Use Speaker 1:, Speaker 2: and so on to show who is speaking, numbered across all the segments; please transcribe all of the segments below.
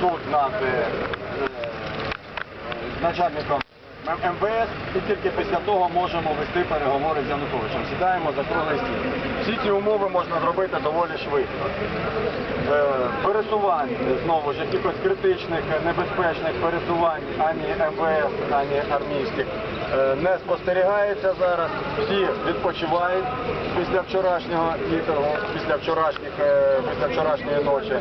Speaker 1: суд над е, е, начальником МВС і тільки після того можемо вести переговори з Януковичем. Сідаємо за круглий стіл. Всі ці умови можна зробити доволі швидко. Е, Пересувань, знову ж, якихось критичних, е, небезпечних пересувань ані МВС, ані армійських е, не спостерігається зараз. Всі відпочивають після вчорашнього ітергу, після е, після вчорашньої ночі.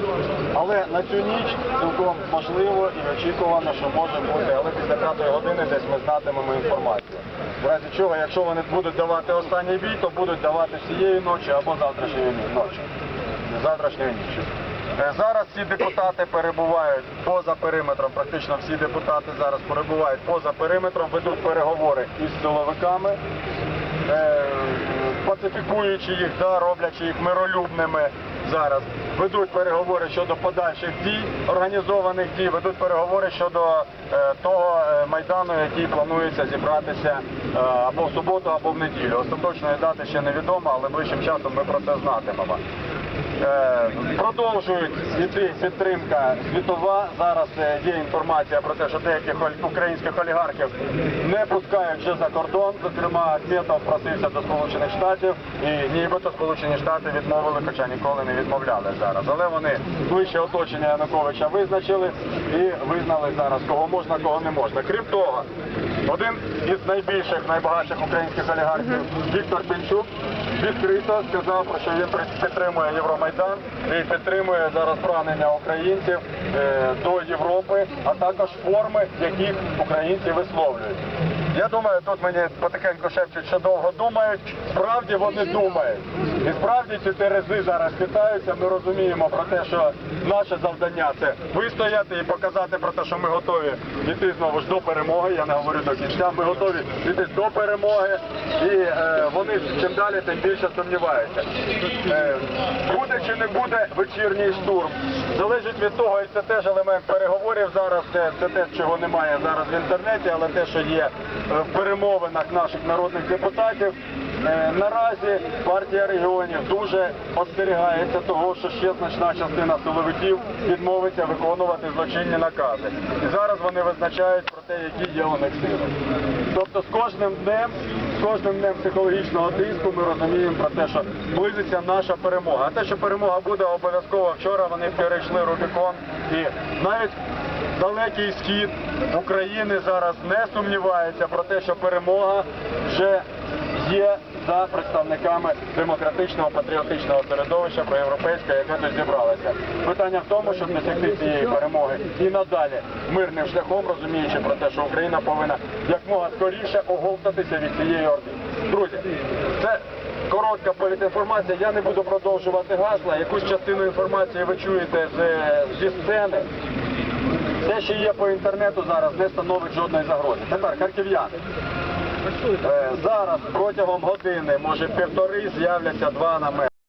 Speaker 1: Але на цю ніч цілком можливо і очікувано, що може бути, але після п'ятої години десь ми знатимемо інформацію. В разі чого, якщо вони будуть давати останній бій, то будуть давати цієї ночі або завтрашньої ночі. Завтрашньої ночі. Е, Зараз всі депутати перебувають поза периметром, практично всі депутати зараз перебувають поза периметром, ведуть переговори із силовиками, е, пацифікуючи їх, да, роблячи їх миролюбними зараз. Ведуть переговори щодо подальших дій, організованих дій, ведуть переговори щодо е, того майдану, який планується зібратися або в суботу, або в неділю. Остаточної дати ще невідомо, але ближчим часом ми про це знатимемо. Е, Продовжують йти підтримка світова. Зараз е, є інформація про те, що деяких українських олігархів не пускають вже за кордон. Зокрема, Ахметов просився до Сполучених Штатів, і нібито Сполучені Штати відмовили, хоча ніколи не відмовляли зараз. Але вони ближче оточення Януковича визначили і визнали зараз, кого можна, кого не можна. Крім того, один із найбільших, найбагатших українських олігархів Віктор Пінчук відкрито сказав, про що він підтримує Євромайдан і підтримує зараз прагнення українців е, до Європи, а також форми, які українці висловлюють. Я думаю, тут мені потихеньку шепчуть, що довго думають. Справді вони думають. І справді ці терези зараз хитаються. Ми розуміємо про те, що наше завдання це вистояти і показати про те, що ми готові йти знову ж до перемоги. Я не говорю до кінця. Ми готові йти до перемоги, і е, вони чим далі, тим більше сумніваються. Е, буде чи не буде вечірній штурм. Залежить від того, і це теж елемент переговорів зараз. Це, це те, чого немає зараз в інтернеті, але те, що є в перемовинах наших народних депутатів. Е, Наразі партія регіонів дуже остерігається того, що ще значна частина силовиків відмовиться виконувати злочинні накази. І зараз вони визначають про те, які є у них сили. Тобто з кожним днем, з кожним днем психологічного тиску ми розуміємо про те, що близиться наша перемога. А те, що перемога буде обов'язково вчора, вони перейшли Рубікон і навіть далекий схід України зараз не сумнівається про те, що перемога вже є за представниками демократичного патріотичного середовища проєвропейського, яке тут зібралося. Питання в тому, щоб досягти цієї перемоги і надалі мирним шляхом, розуміючи про те, що Україна повинна якмога скоріше оговтатися від цієї орди. Друзі, це коротка політінформація. Я не буду продовжувати гасла. Якусь частину інформації ви чуєте зі сцени. Те, що є по інтернету зараз, не становить жодної загрози. Тепер харків'яни. Е, Зараз протягом години, може півтори, з'являться два намети.